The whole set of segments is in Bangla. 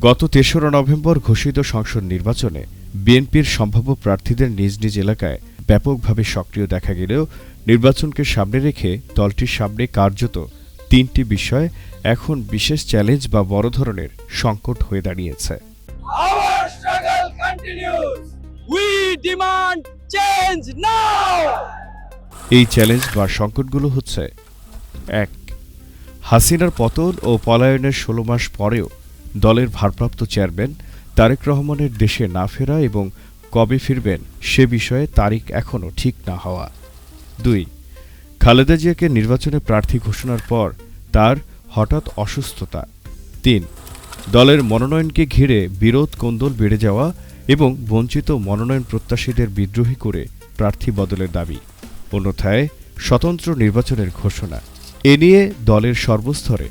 গত তেসরা নভেম্বর ঘোষিত সংসদ নির্বাচনে বিএনপির সম্ভাব্য প্রার্থীদের নিজ নিজ এলাকায় ব্যাপকভাবে সক্রিয় দেখা গেলেও নির্বাচনকে সামনে রেখে দলটির সামনে কার্যত তিনটি বিষয় এখন বিশেষ চ্যালেঞ্জ বা বড় ধরনের সংকট হয়ে দাঁড়িয়েছে. এই চ্যালেঞ্জ বা সংকটগুলো হচ্ছে এক হাসিনার পতন ও পলায়নের ষোলো মাস পরেও দলের ভারপ্রাপ্ত চেয়ারম্যান তারেক রহমানের দেশে না ফেরা এবং কবে ফিরবেন সে বিষয়ে তারিখ এখনও ঠিক না হওয়া। দুই, খালেদা জিয়াকে নির্বাচনে প্রার্থী ঘোষণার পর তার হঠাৎ অসুস্থতা। তিন, দলের মনোনয়নকে ঘিরে বিরোধ কোন্দল বেড়ে যাওয়া এবং বঞ্চিত মনোনয়ন প্রত্যাশীদের বিদ্রোহী করে প্রার্থী বদলের দাবি। অন্যথায় স্বতন্ত্র নির্বাচনের ঘোষণা। এ নিয়ে দলের সর্বস্তরে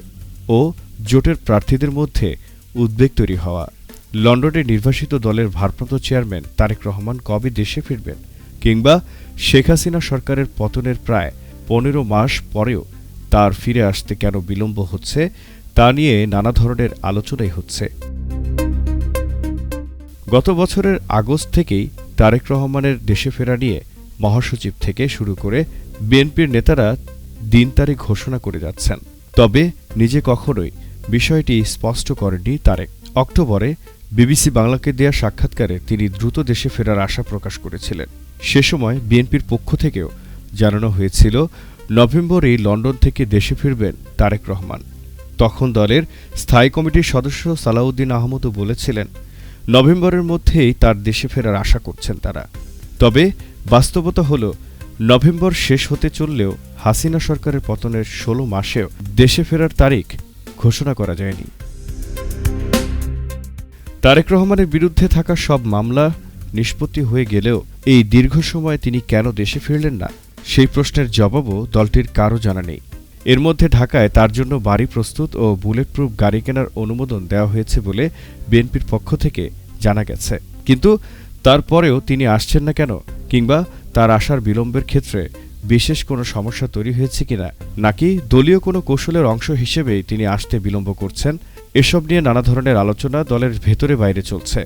ও জোটের প্রার্থীদের মধ্যে উদ্বেগ তৈরি হওয়া। লন্ডনে নির্বাসিত দলের ভারপ্রাপ্ত চেয়ারম্যান তারেক রহমান কবে দেশে ফিরবেন কিংবা শেখ হাসিনা সরকারের পতনের প্রায় পনেরো মাস পরেও তার ফিরে আসতে কেন বিলম্ব হচ্ছে, তা নিয়ে নানা ধরনের আলোচনাই হচ্ছে। গত বছরের আগস্ট থেকেই তারেক রহমানের দেশে ফেরা নিয়ে মহাসচিব থেকে শুরু করে বিএনপির নেতারা দিন তারিখ ঘোষণা করে যাচ্ছেন। তবে নিজে কখনোই বিষয়টি স্পষ্ট করেননি তারেক। অক্টোবরে বিবিসি বাংলাকে দেয়া সাক্ষাৎকারে তিনি দ্রুত দেশে ফেরার আশা প্রকাশ করেছিলেন। সে সময় বিএনপির পক্ষ থেকেও জানানো হয়েছিল, নভেম্বরে লন্ডন থেকে দেশে ফিরবেন তারেক রহমান। তখন দলের স্থায়ী কমিটির সদস্য সালাউদ্দিন আহমদও বলেছিলেন, নভেম্বরের মধ্যেই তার দেশে ফেরার আশা করছেন তারা। তবে বাস্তবতা হল নভেম্বর শেষ হতে চললেও হাসিনা সরকারের পতনের ষোলো মাসেও দেশে ফেরার তারিখ ঘোষণা করা যায়নি। তারেক রহমানের বিরুদ্ধে থাকা সব মামলা নিষ্পত্তি হয়ে গেলেও এই দীর্ঘ সময় তিনি কেন দেশে ফিরলেন না? সেই প্রশ্নের জবাবও দলটির কারও জানা নেই। এর মধ্যে ঢাকায় তার জন্য বাড়ি প্রস্তুত ও বুলেট প্রুফ গাড়ি কেনার অনুমোদন দেওয়া হয়েছে বলে বিএনপির পক্ষ থেকে জানা গেছে। কিন্তু তারপরেও তিনি আসছেন না কেন কিংবা তার আসার বিলম্বের ক্ষেত্রে বিশেষ কোনো সমস্যা তৈরি হয়েছে কিনা, নাকি দলীয় কোনো কৌশলের অংশ হিসেবেই তিনি আসতে বিলম্ব করছেন, এসব নিয়ে নানা ধরনের আলোচনা দলের ভেতরে বাইরে চলছে।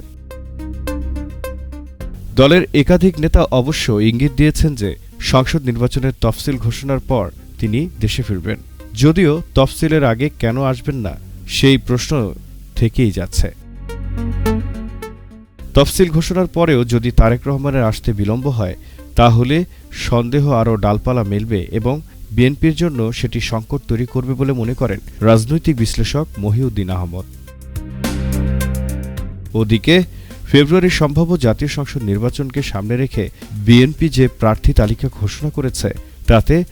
দলের একাধিক নেতা অবশ্য ইঙ্গিত দিয়েছেন যে সংসদ নির্বাচনের তফসিল ঘোষণার পর তিনি দেশে ফিরবেন। যদিও তফসিলের আগে কেন আসবেন না, সেই প্রশ্ন থেকেই যাচ্ছে। তফসিল ঘোষণার পরেও যদি তারেক রহমানের আসতে বিলম্ব হয় তাহলে সন্দেহ আরও ডালপালা মেলবে এবং বিএনপির জন্য সেটি সংকট তৈরি করবে বলে মনে করেন রাজনৈতিক বিশ্লেষক মহিউদ্দিন আহমদ। ওদিকে ফেব্রুয়ারির সম্ভাব্য জাতীয় সংসদ নির্বাচনকে সামনে রেখে বিএনপি যে প্রার্থী তালিকা ঘোষণা করেছে, তাতে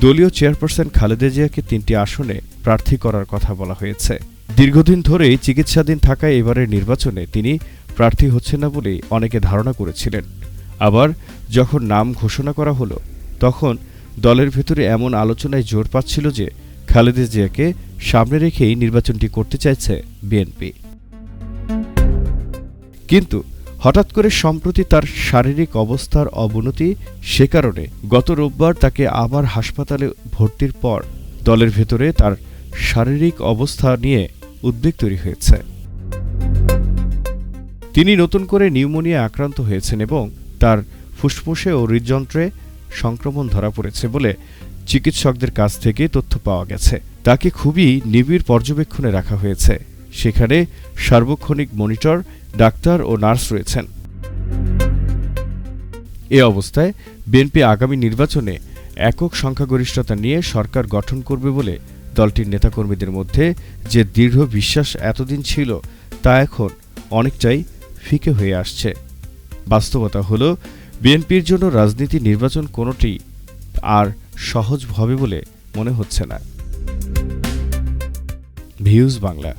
দলীয় চেয়ারপারসন খালেদা জিয়াকে তিনটি আসনে প্রার্থী করার কথা বলা হয়েছে। দীর্ঘদিন ধরেই চিকিৎসাধীন থাকায় এবারের নির্বাচনে তিনি প্রার্থী হচ্ছেন না বলেই অনেকে ধারণা করেছিলেন। আবার যখন নাম ঘোষণা করা হলো, তখন দলের ভেতরে এমন আলোচনায় জোর পাচ্ছিল যে খালেদা জিয়াকে সামনে রেখেই নির্বাচনটি করতে চাইছে বিএনপি। কিন্তু হঠাৎ করে সম্প্রতি তার শারীরিক অবস্থার অবনতি সে কারণে গত রোববার তাকে আবার হাসপাতালে ভর্তির পর দলের ভেতরে তার শারীরিক অবস্থা নিয়ে উদ্বেগ তৈরি হয়েছে। তিনি নতুন করে নিউমোনিয়া আক্রান্ত হয়েছেন এবং তার ফুসফুসে ও হৃদযন্ত্রে সংক্রমণ ধরা পড়েছে বলে চিকিৎসকদের কাছ থেকে তথ্য পাওয়া গেছে। তাকে খুবই নিবিড় পর্যবেক্ষণে রাখা হয়েছে। সেখানে সার্বক্ষণিক মনিটর, ডাক্তার ও নার্স রয়েছেন। এ অবস্থায় বিএনপি আগামী নির্বাচনে একক সংখ্যাগরিষ্ঠতা নিয়ে সরকার গঠন করবে বলে দলটির নেতাকর্মীদের মধ্যে যে দৃঢ় বিশ্বাস এতদিন ছিল, তা এখন অনেকটাই ফিকে হয়ে আসছে। বাস্তবতা হল, বিএনপির জন্য রাজনীতি নির্বাচন কোনোটি আর সহজ হবে বলে মনে হচ্ছে না। ভিউজ বাংলা